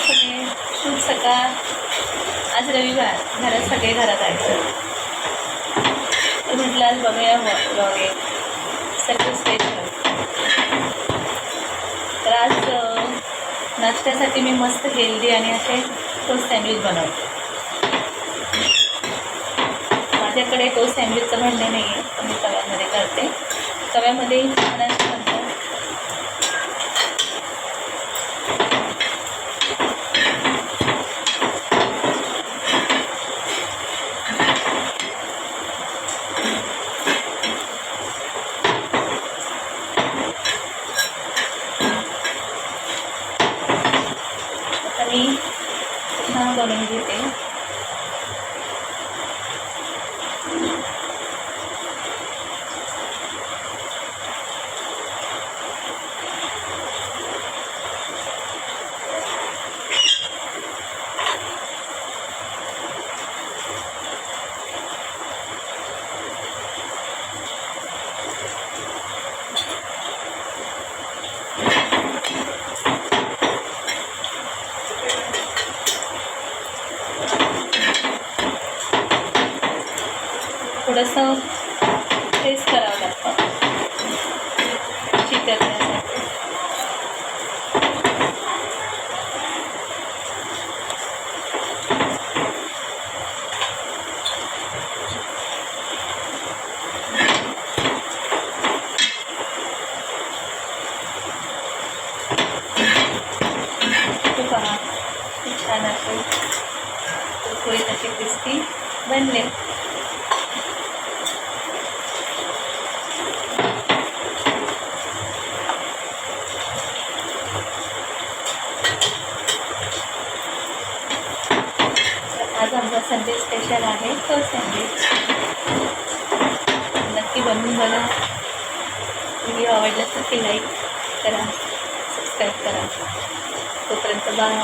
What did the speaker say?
सगळे शुभ सकाळ. आज रविवार. घरात सगळे घरात आहेत. तर म्हटलं आज बघूया ब्लॉग एक. सगळं स्पेशल तर आज नाश्त्यासाठी मी मस्त हेल्दी आणि असे टोस्ट सँडविच बनवते माझ्याकडे टोस्ट सँडविचचं भांडण नाही आहे मी तव्यामध्ये करते. तव्यामध्ये ang gagamitin eh. थोडंसं प्रेस करावं लागतं. चिकन छान असेल कुरकुरीत अशी क्रिस्पी बनले. आज आमचा संडे स्पेशल आहे तो संडे नक्की बनवून बघा. व्हिडिओ आवडला तर लाईक करा सबस्क्राईब करा. तोपर्यंत बाय